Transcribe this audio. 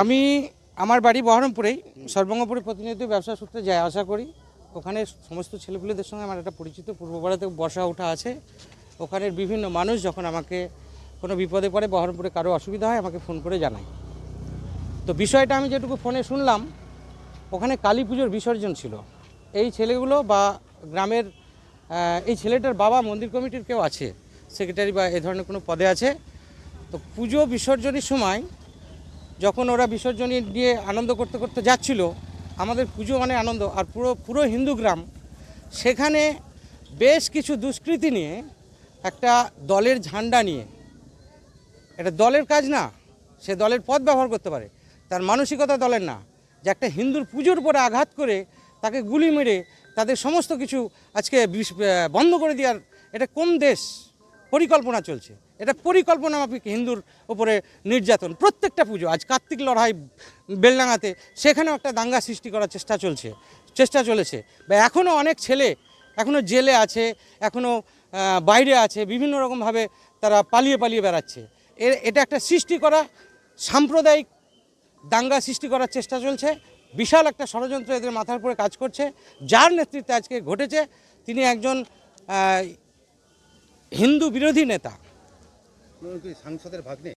আমি আমার বাড়ি বহরমপুরেই সর্বঙ্গপুরে প্রতিনিয়ত ব্যবসা সূত্রে যাই আশা করি। ওখানে সমস্ত ছেলেপুলেদের সঙ্গে আমার একটা পরিচিত পূর্বপাড়াতে বসা ওঠা আছে। ওখানের বিভিন্ন মানুষ যখন আমাকে কোনো বিপদে পড়ে, বহরমপুরে কারও অসুবিধা হয়, আমাকে ফোন করে জানায়। তো বিষয়টা আমি যেটুকু ফোনে শুনলাম, ওখানে কালী পুজোর বিসর্জন ছিল। এই ছেলেগুলো বা গ্রামের এই ছেলেটার বাবা মন্দির কমিটির কেউ আছে, সেক্রেটারি বা এ ধরনের কোনো পদে আছে। তো পুজো বিসর্জনের সময় যখন ওরা বিসর্জনী নিয়ে আনন্দ করতে করতে যাচ্ছিল, আমাদের পুজো মানে আনন্দ, আর পুরো পুরো হিন্দু গ্রাম, সেখানে বেশ কিছু দুষ্কৃতি নিয়ে একটা দলের ঝান্ডা নিয়ে, এটা দলের কাজ না, সে দলের পথ ব্যবহার করতে পারে, তার মানসিকতা দলের না, যে একটা হিন্দুর পুজোর উপরে আঘাত করে তাকে গুলি মেরে তাদের সমস্ত কিছু আজকে বন্ধ করে দেওয়ার, এটা কোন দেশ? পরিকল্পনা চলছে। এটা পরিকল্পনা মাফিক হিন্দুর উপরে নির্যাতন। প্রত্যেকটা পুজো, আজ কার্তিক লড়াই বেলডাঙাতে সেখানেও একটা দাঙ্গা সৃষ্টি করার চেষ্টা চলছে, চেষ্টা চলেছে। বা এখনও অনেক ছেলে এখনও জেলে আছে এখনও বাইরে আছে, বিভিন্ন রকমভাবে তারা পালিয়ে পালিয়ে বেড়াচ্ছে। এর এটা একটা সৃষ্টি করা, সাম্প্রদায়িক দাঙ্গা সৃষ্টি করার চেষ্টা চলছে। বিশাল একটা ষড়যন্ত্র এদের মাথার উপরে কাজ করছে। যার নেতৃত্বে আজকে ঘটেছে, তিনি একজন হিন্দু বিরোধী নেতা। সাংসদের ভাগ্নে।